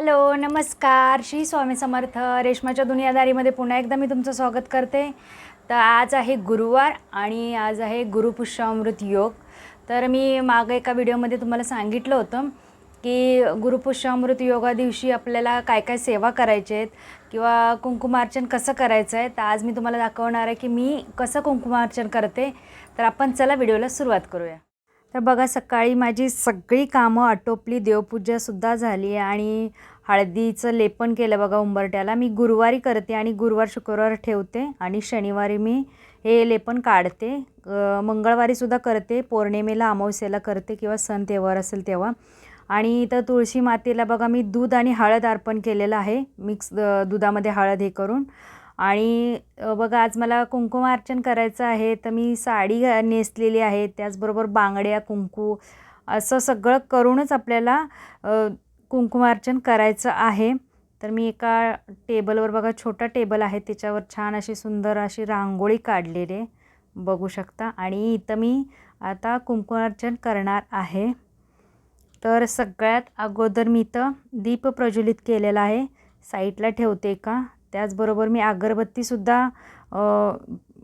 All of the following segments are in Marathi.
हॅलो नमस्कार. श्री स्वामी समर्थ रेशमाच्या दुनियादारीमध्ये पुन्हा एकदा मी तुमचं स्वागत करते. तर आज आहे गुरुवार आणि आज आहे गुरुपुष्यामृत योग. तर मी मागं एका व्हिडिओमध्ये तुम्हाला सांगितलं होतं की गुरुपुष्यामृत योगा दिवशी आपल्याला काय काय सेवा करायचे आहेत किंवा कुंकुमार्चन कसं करायचं आहे तर आज मी तुम्हाला दाखवणार आहे की मी कसं कुंकुमार्चन करते. तर आपण चला व्हिडिओला सुरुवात करूया. तर बघा सकाळी माझी सगळी कामं आटोपली. देवपूजासुद्धा झाली आणि हळदीचं लेपन केलं बघा उंबरट्याला मी गुरुवारी करते आणि गुरुवार शुक्रवार ठेवते आणि शनिवारी मी हे लेपन काढते. मंगळवारीसुद्धा करते. पौर्णिमेला अमावस्येला करते किंवा सण तेव्हार असेल तेव्हा. आणि इथं तुळशी मातेला बघा मी दूध आणि हळद अर्पण केलेलं आहे. मिक्स दुधामध्ये हळद हे करून. आणि बघा आज मला कुंकुमार्चन करायचं आहे तर मी साडी नेसलेली आहे त्याचबरोबर बांगड्या कुंकू असं सगळं करूनच आपल्याला कुंकुमार्चन करायचं आहे. तर मी एका टेबलवर बघा छोटा टेबल आहे त्याच्यावर छान अशी सुंदर अशी रांगोळी काढलेली आहे बघू शकता. आणि इथं मी आता कुंकुमार्चन करणार आहे. तर सगळ्यात अगोदर मी इथं दीप प्रज्वलित केलेला आहे. साईडला ठेवते का? त्याचबरोबर मी अगरबत्तीसुद्धा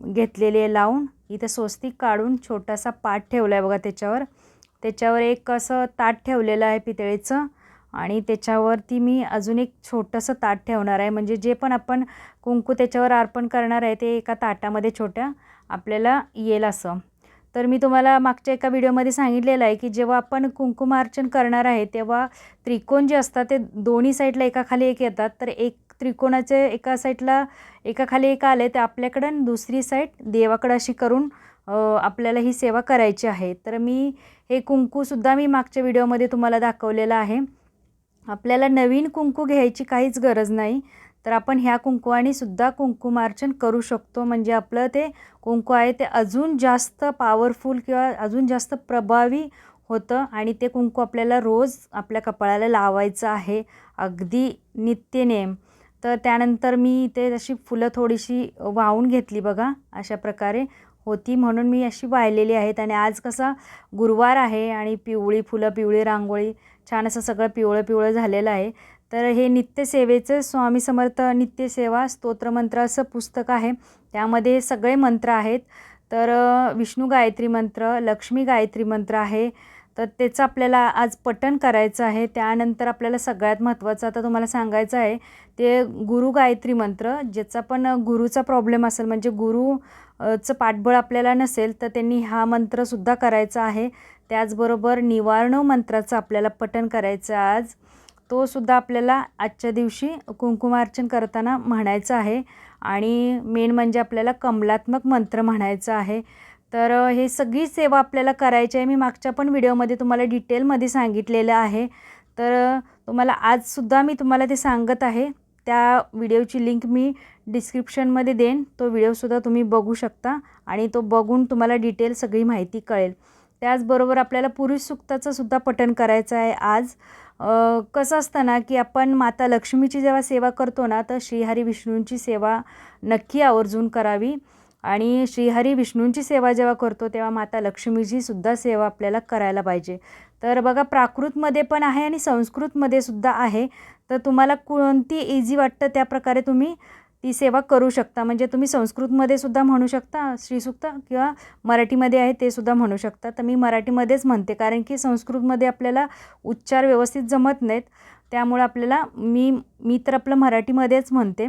घेतलेली आहे लावून. इथं स्वस्तिक काढून छोटासा पाट ठेवला आहे बघा त्याच्यावर. त्याच्यावर एक असं ताट ठेवलेलं आहे पितळेचं आणि त्याच्यावरती मी अजून एक छोटंसं ताट ठेवणार आहे. म्हणजे जे पण आपण कुंकू त्याच्यावर अर्पण करणार आहे ते एका ताटामध्ये छोट्या आपल्याला येईल असं. तर मी तुम्हाला मागच्या एका व्हिडिओमध्ये सांगितलेलं आहे की जेव्हा आपण कुंकुमार्चन करणार आहे तेव्हा त्रिकोण जे असतात ते दोन्ही साईडला एकाखाली एक येतात. तर एक त्रिकोणाचे एका साईडला एकाखाली एक आले तर आपल्याकडं दुसरी साईड देवाकडं अशी करून आपल्याला ही सेवा करायची आहे. तर मी हे कुंकूसुद्धा मी मागच्या व्हिडिओमध्ये तुम्हाला दाखवलेलं आहे. आपल्याला नवीन कुंकू घ्यायची काहीच गरज नाही. तर आपण ह्या कुंकवाने सुद्धा कुंकुमार्चन करू शकतो. म्हणजे आपलं ते कुंकू आहे ते अजून जास्त पॉवरफुल किंवा अजून जास्त प्रभावी होतं आणि ते कुंकू आपल्याला रोज आपल्या कपाळाला लावायचं आहे. अगदी नित्यनेम. तर त्यानंतर मी इथे अशी फुलं थोडीशी वाहून घेतली बघा अशा प्रकारे. होती म्हणून मी अशी वाहिलेली आहेत. आणि आज कसा गुरुवार आहे आणि पिवळी फुलं पिवळी रांगोळी छान असं सगळं पिवळं पिवळं झालेलं आहे. तर हे नित्यसेवेचं स्वामी समर्थ नित्यसेवा स्तोत्रमंत्र असं पुस्तक आहे. त्यामध्ये सगळे मंत्र आहेत. तर विष्णू गायत्री मंत्र लक्ष्मी गायत्री मंत्र आहे. तर त्याचं आपल्याला आज पठण करायचं आहे. त्यानंतर आपल्याला सगळ्यात महत्त्वाचं आता तुम्हाला सांगायचं आहे ते गुरु गायत्री मंत्र ज्याचा पण गुरुचा प्रॉब्लेम असेल म्हणजे गुरुचं पाठबळ आपल्याला नसेल तर त्यांनी हा मंत्रसुद्धा करायचा आहे. त्याचबरोबर निवारण मंत्राचं आपल्याला पठण करायचं आज. तो सुद्धा आपल्याला आजच्या दिवशी कुंकुमार्चन करताना म्हणायचं आहे. आणि मेन म्हणजे आपल्याला कमलात्मक मंत्र म्हणायचं आहे. तर हे सगळी सेवा आपल्याला करायची आहे. मी मागच्या पण व्हिडिओमध्ये तुम्हाला डिटेलमध्ये सांगितलेलं आहे. तर तुम्हाला आजसुद्धा मी तुम्हाला ते सांगत आहे. त्या व्हिडिओची लिंक मी डिस्क्रिप्शनमध्ये देईन. तो व्हिडिओसुद्धा तुम्ही बघू शकता आणि तो बघून तुम्हाला डिटेल सगळी माहिती कळेल. त्याचबरोबर आपल्याला पुरुष सुक्ताचं सुद्धा पठण करायचं आहे आज. कसं असतं ना की आपण माता लक्ष्मीची जेव्हा सेवा करतो ना तर श्रीहरी विष्णूंची सेवा नक्की आवर्जून करावी. आणि श्रीहरी विष्णूंची सेवा जेव्हा करतो तेव्हा माता लक्ष्मीची सुद्धा सेवा आपल्याला करायला पाहिजे. तर बघा प्राकृतमध्ये पण आहे आणि संस्कृतमध्ये सुद्धा आहे. तर तुम्हाला कोणती इझी वाटतं त्या प्रकारे तुम्ही ती सेवा करू शकता? म्हणजे तुम्ही संस्कृतमध्ये सुद्धा म्हणू शकता श्रीसुक्त किंवा मराठीमध्ये आहे ते सुद्धा म्हणू शकता. तर मी मराठीमध्येच म्हणते कारण की संस्कृतमध्ये आपल्याला उच्चार व्यवस्थित जमत नाहीत. त्यामुळे आपल्याला मी मी तर आपलं मराठीमध्येच म्हणते.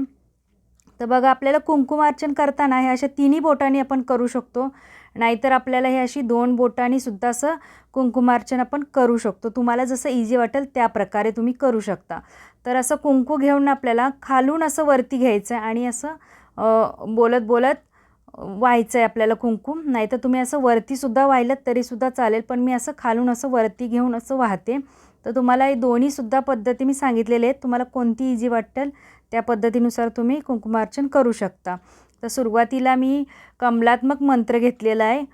तर बघा आपल्याला कुंकुमार्चन करताना हे अशा तिन्ही बोटांनी आपण करू शकतो. नाहीतर आपल्याला हे अशी दोन बोटांनी सुद्धा असं कुंकुमार्चन आपण करू शकतो. तुम्हाला जसं इझी वाटेल त्या प्रकारे तुम्ही करू शकता. तर असं कुंकू घेऊन आपल्याला खालून असं वरती घ्यायचं आहे आणि असं बोलत बोलत व्हायचं आहे आपल्याला कुंकू नाहीतर तुम्ही असं वरतीसुद्धा वाहिलं तरीसुद्धा चालेल पण मी असं खालून असं वरती घेऊन असं वाहते. तर तुम्हाला हे दोन्हीसुद्धा पद्धती मी सांगितलेले आहेत. तुम्हाला कोणती इझी वाटेल त्या पद्धतीनुसार तुम्ही कुंकुमार्चन करू शकता. तर सुरुवातीला मी कमलात्मक मंत्र घेतलेला आहे.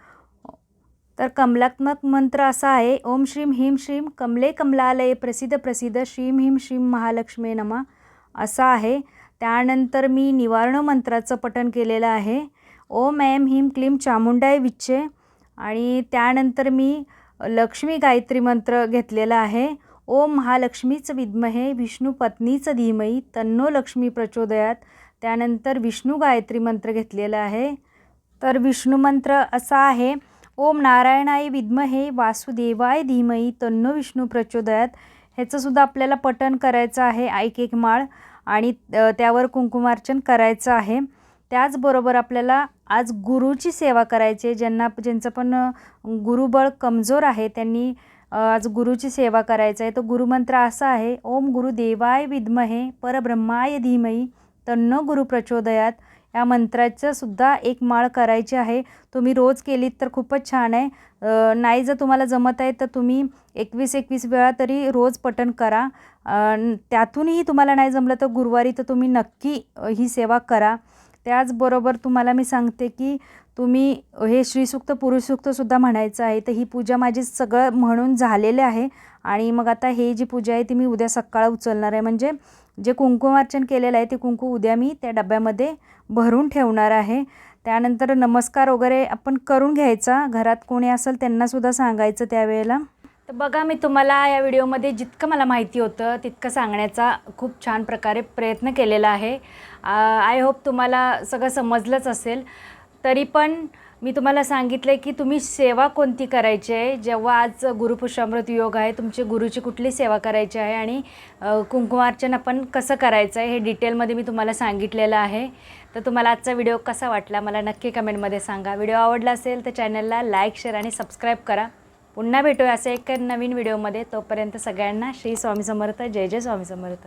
तर कमलात्मक मंत्र असा आहे ओम श्रीम ह्रीम श्रीम कमले कमलालय प्रसिद्ध प्रसिद्ध श्रीम ह्रीम श्रीम महालक्ष्मी नमा असा आहे. त्यानंतर मी निवारण मंत्राचं पठण केलेलं आहे. ओम ऐम ह्रीम क्लीम चामुंडाय विच्चे आणि त्यानंतर मी लक्ष्मी गायत्री मंत्र घेतलेला आहे. ओम महालक्ष्मीच विद्महे विष्णू पत्नीच धीमही तन्नो लक्ष्मी प्रचोदयात. त्यानंतर विष्णू गायत्री मंत्र घेतलेला आहे. तर विष्णू मंत्र असा आहे ओम नारायणाय विद्महे वासुदेवाय धीमही तन्नो विष्णू प्रचोदयात. ह्याचंसुद्धा आपल्याला पठण करायचं आहे एक एक माळ. आणि त्यावर कुंकुमार्चन करायचं आहे. त्याचबरोबर आपल्याला आज गुरुची सेवा करायची आहे. ज्यांना ज्यांचं पण गुरुबळ कमजोर आहे त्यांनी आज गुरुची सेवा करायचं आहे. तो गुरुमंत्र असा आहे ओम गुरुदेवाय विद्महे परब्रह्माय धीमही तन्न गुरु प्रचोदयात. या मंत्राचं सुद्धा एक माळ करायची आहे. तुम्ही रोज केलीत तर खूपच छान आहे. नाही जर तुम्हाला जमत आहे तर तुम्ही एकवीस एकवीस वेळा तरी रोज पठण करा. त्यातूनही तुम्हाला नाही जमलं तर गुरुवारी तर तुम्ही नक्की ही सेवा करा. त्याचबरोबर तुम्हाला मी सांगते की तुम्ही हे श्रीसूक्त पुरुषसूक्तसुद्धा म्हणायचं आहे तर ही पूजा माझी सगळं म्हणून झालेलं आहे. आणि मग आता हे जी पूजा आहे ती मी उद्या सकाळ उचलणार आहे. म्हणजे जे कुंकुमार्चन केलेलं आहे ते कुंकू उद्या मी त्या डब्यामध्ये भरून ठेवणार आहे. त्यानंतर नमस्कार वगैरे आपण करून घ्यायचा. घरात कोणी असेल त्यांनासुद्धा सांगायचं त्यावेळेला. तर बघा मी तुम्हाला या व्हिडिओमध्ये जितकं मला माहिती होतं तितकं सांगण्याचा खूप छान प्रकारे प्रयत्न केलेला आहे. आय होप तुम्हाला सगळं समजलंच असेल. तरी पण मी तुम्हाला सांगितलं आहे की तुम्ही सेवा कोणती करायची आहे? जेव्हा आज गुरुपुष्यामृत योग आहे तुमची गुरुची कुठली सेवा करायची आहे? आणि कुंकुमार्चन आपण कसं करायचं आहे? हे डिटेलमध्ये मी तुम्हाला सांगितलेलं आहे. तर तुम्हाला आजचा व्हिडिओ कसा वाटला? मला नक्की कमेंटमध्ये सांगा. व्हिडिओ आवडला असेल तर चॅनलला लाईक शेअर आणि सबस्क्राईब करा. पुन्हा भेटूया असं एक नवीन व्हिडिओमध्ये. तोपर्यंत सगळ्यांना श्री स्वामी समर्थ जय जय स्वामी समर्थ.